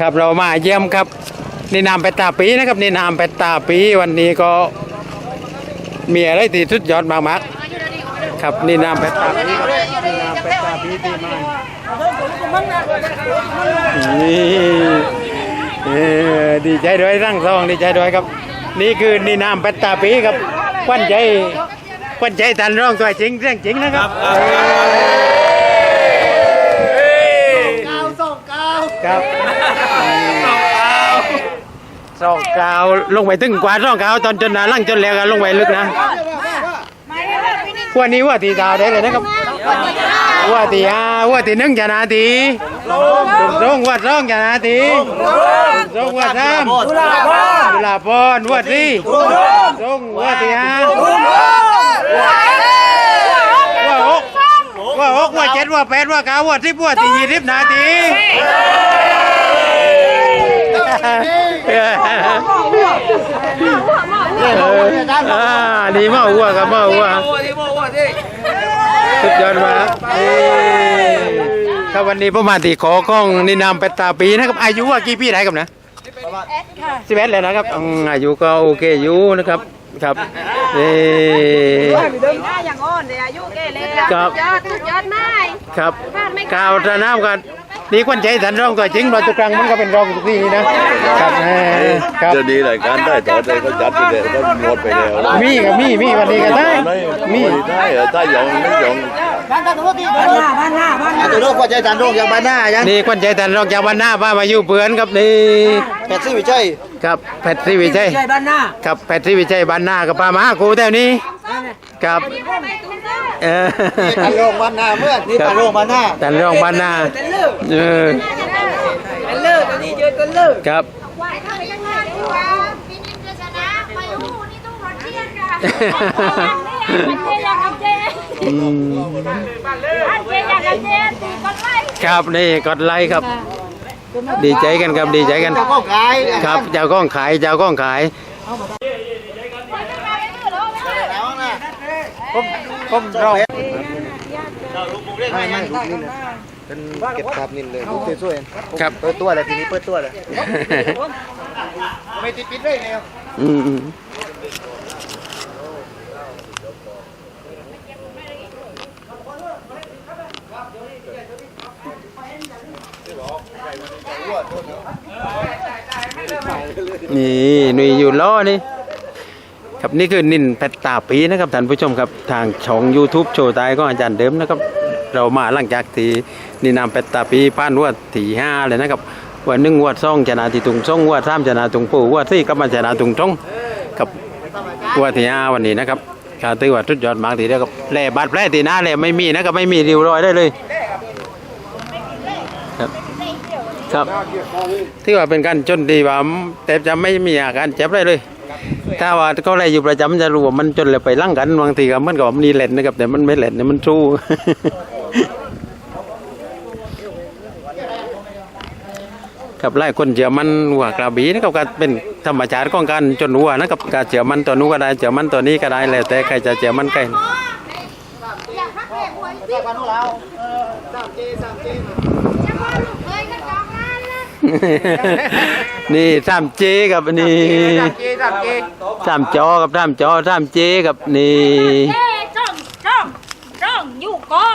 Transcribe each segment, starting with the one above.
ครับเรามาเยี่ยมครับนี่นามเป็ดตาปีนะครับนี่นามเป็ดตาปีวันนี้ก็มีอะไรที่สุดยอดมากๆครับนี่นามเป็ดตาปีนี่นามเป็ดตาปีที่มานี่ดีใจด้วยร่างทองดีใจด้วยครับ นี่คือนี่นามเป็ดตาปีครับควันใจควันใจทันร้องตัวจริงเรื่องจริงนะครับ ครับสองกาวลงไปถึงกว่าสองกาวตอนจนหนาล่างจนแล้วก็ลงไปลึกนะวันนี้ว่าตีดาวได้เลยนะครับว่าตีห้าว่าตีหนึ่งชนะตีสองว่าสองชนะตีสองว่าสามดุลาพรว่าสี่สองว่าตีห้าว่าหกว่า หกว่าเจ็ดว่าแปดว่าเก้าว่าสิบว่าตียี่สิบนาทีดีมากวัวกับมากวัวสุดยอดมากครับวันนี้ผมมาตีขอข้องนินามเปตาปีนะครับ อายุว่ากี่ปีได้ครับนะสิบเอ็ดเลยนะครับอายุก็โอเคอยู่นะครับ ครับเอ้ยหน้าอย่างอ่อนเลยอายุแก่แล้วครับ ยอดสุดยอดมากครับกาวตะน้ำกันนี่ควันใจสันรองตัวจริงเราทุกครั้งมันก็เป็นรองทุกที่นี่นะครับเอ้ยครับ เดี๋ยวนี้รายการได้ต่อใจก็จัดไปเลยก็งดไปแล้วมีกับมีมีวันนี้ก็ได้ มี ได้เหรอถ้าหยองไม่หยอง ตัวโลกว่าใจจันโลกอย่างบ้านหน้ายังนี่ควันใจสันรองจากวันหน้าพามาอยู่เปือนครับนี่แปดสิบวิชัยครับแพทย์วิชัยใช่บ้านหน้าครับแพทย์วิชัยบ้านหน้ากับป้ามากูแถวนี้ครับเออตันโลกบ้านหน้าเมื่อนี่ตันโลกบ้านหน้าแต่รองบ้านหน้าเออเป็นเลิกอันนี้เจอกันเลิกครับ องรถเที่ยงค่ะมันเจ๊อยากกับเจ๊อืมอันเจ๊อยากกับเจ๊ตีกันไล่ครับนี่กดไลค์ครับ ดีใจกันครับดีใจกันก็ขายครับเจ้าก้องขายเจ้าก้องขายผมผมรองไม่ไม่นี่เลยเป็นเก็บภาพนินเลยสวยครับเปิดตัวเลยทีนี้เปิดตัวเลยไม่ติดปิดเลยเนี่ยอืม นี่หนุ่ยอยู่ล้อนี่ครับนี่คือนินแพตตาปีนะครับท่านผู้ชมครับทางช่อง YouTube โชว์ตายก็อาจารย์เดิมนะครับ เรามาหลังจากที่นินามแพตตาปีผ่านวัดที่ห้าเลยนะครับวันหนึ่งวัดซ่องชนะที่ตุงซ่องวัดสามชนะตุงปู่วัดสี่ก็มาชนะตุงซ่องกับวัดที่ห้าวันนี้นะครับกาตือว่าทุดยอดมากทีเดียวครับแหล่บาดแผลที่หน้าแหล่ไม่มีนะครับไม่มีริ้วรอยได้เลยครับ ครับ ที่ว่าเป็นการจนดีว่าแต่จะไม่มีอาการเจ็บอะไรเลย ถ้าว่าเขาอะไรอยู่ประจำจะรู้ว่ามันจนเลยไปลั่งกันบางทีก็มันก็มีเล่นนะครับ แต่มันไม่เล่นเนี่ยมันสู้ครับไล่คนเจือมันหัวกระบี่นะครับก็เป็นธรรมชาติของการจนหัวนะครับการเจือมันตัวนู้นก็ได้เจือมันตัวนี้ก็ได้แล้วแต่ใครจะเจือมันใครอยากพักแก่หัวสิจะมาลูกเคยกันจ นนะนี่สามเจกับนี่เจสามเจสามจอกับสามจอสามเจกับนี่เจ๊จ้องจ้องจ้องอยู่เก็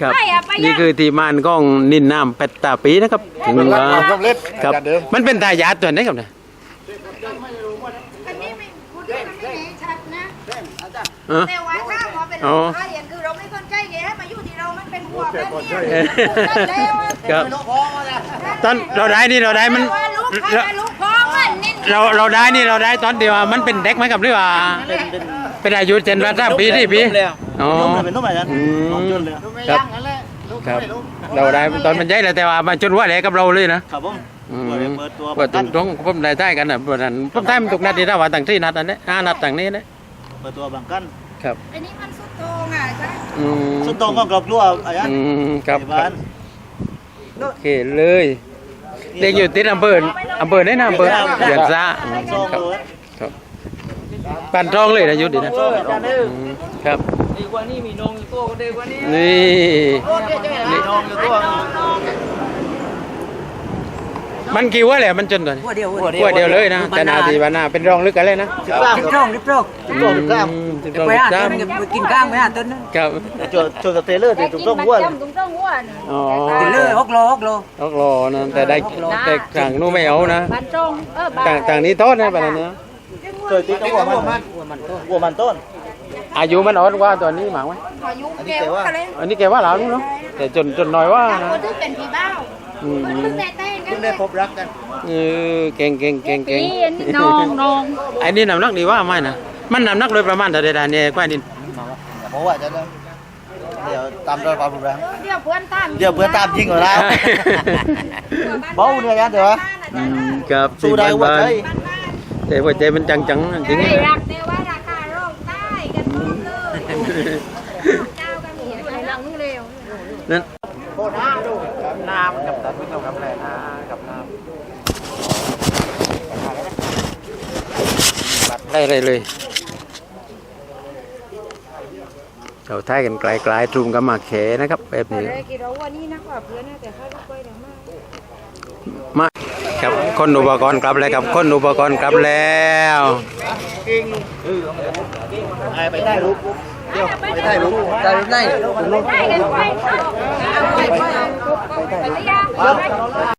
ครับไปอะไปนี่ยังคือที่มานของนินน้ำเป็ดตาปีนะครับถึงว่าสำเร็จครับเดิมมันเป็นทายาทตัวไหนี้ครับเนี่ยอันนี้ไม่พูดถึงมันไม่เห็นชัดนะเออแต่ว่าถ้าหมอเป็นอ๋อข้าเรียนคือเราไม่สนใจแกให้มาอยู่ที่เรา มันเป็นหัวแบบนี้ครับ ตอนเราได้นี่เราได้มันว่าลูกใครเราเป็นลูกพ่อมันนี่เราเราได้นี่เราได้ตอนเดียวมันเป็นเด็กไหมครับหรือว่า เป็นอายุเจนว่าสามปีที่ปีอ๋อเป็นนุ่มอะไรอืมจนเลยครับครับเราได้ตอนมันใหญ่แล้วแต่ว่ามันจนว่าแหลกับเราเลยนะครับผมอืมเปิดตัวว่าตรงตรงๆผมได้ได้กันนะเพราะฉะนั้นผมได้มันถูกนัดนี่ถ้าว่าต่างที่นัดอันนี้ห้านัดต่างนี้นะเปิดตัวบังกันครับอันนี้มันสุดโต่งอะใช่อืมสุดตรงก็กรอบรั้วอะไรอืมครับคบ้ารับนโอเคเลย เด็กอยู่ติดอำเภออำเภอไหนนะอำเภอเดือนซะซองครับเลยครับปันทองเลยนะอยุดดีนะอืมครับดีกว่านี้มีนงอยู่ตัวก็ดีกว่านี้นี่นี่น้องอยู่ตัวมันกี่วัวแหละมันจนตัวนี้หัวเดียววัวเดียวเลยนะแต่นาทีวันหน้าเป็นรองลึกกันเลยนะสิบสองสิบสองโดนกล้ามอืม สิบสองไปสิหาบสาต้มนไปกินก้างไปหาต้นนะครับโจโจสเตเลอร์แต่ถูกิกนต้องมันวัวจำตุ้งต้องวัวนี่อ๋อกินเลยหกโลหกโลออกรอนะแต่ได้แต่ทางนู้นไม่เอานะบันตรงเออบ้าต่างต่างนี้โทษนะแบบนี้นะเคยตีกับวัวมันวัวมันต้น อายุมันอ่อนกว่าตัวนี้หมากไหมพอยุ่งแกว่าเลยอันนี้แกว่าหลานเนาะแต่จนจนน้อยว่าต่างนะคนที่เป็นผีบ้าอืมเพิ่งได้แต่งกัเพิ่นงได้พบรักกัน เออเก่งเก่งเก่งเก่งปีน้องน้องไอ้นี่น้ำหนักดีว่าไม่นะ มันน้ำหนักโดยประมาณเท่าใดๆเนี่ยกว่านินเพราะว่าจะได้เดี๋ยวตามรอยความรุนแรงเดี๋ยวเพื่อนตามเดี๋ยวเพื่อนตามยิงกว่าเรา เบาเนี่ยยันเดี๋ยวอืมครับสู้ได้หัวใจแต่หัวใจมันจังจังๆจริงได้ๆรักแต่ว่าราคาโรคใต้กันหมดเลยเจ้ากันเหนียวในหลังเร็ว นั่น โคตรน้าดูน้ำกับตัดไม่ต้องกับอะไรนะกับน้ำ ได้เลยเลย เราท้ายกันไกลๆตรุมกับหมากเขนะครับแบบนี้เลยกี่เราวันนี้นักกว่าเพื่อนนะแต่ค่าลูกไปเดี๋ยวมามากับคนอุปกรณ์กลับแล้วกับคนอุปกรณ์กลับแล้วไปได้รู้เดี๋ยวไปได้รู้ได้รูปไหนได้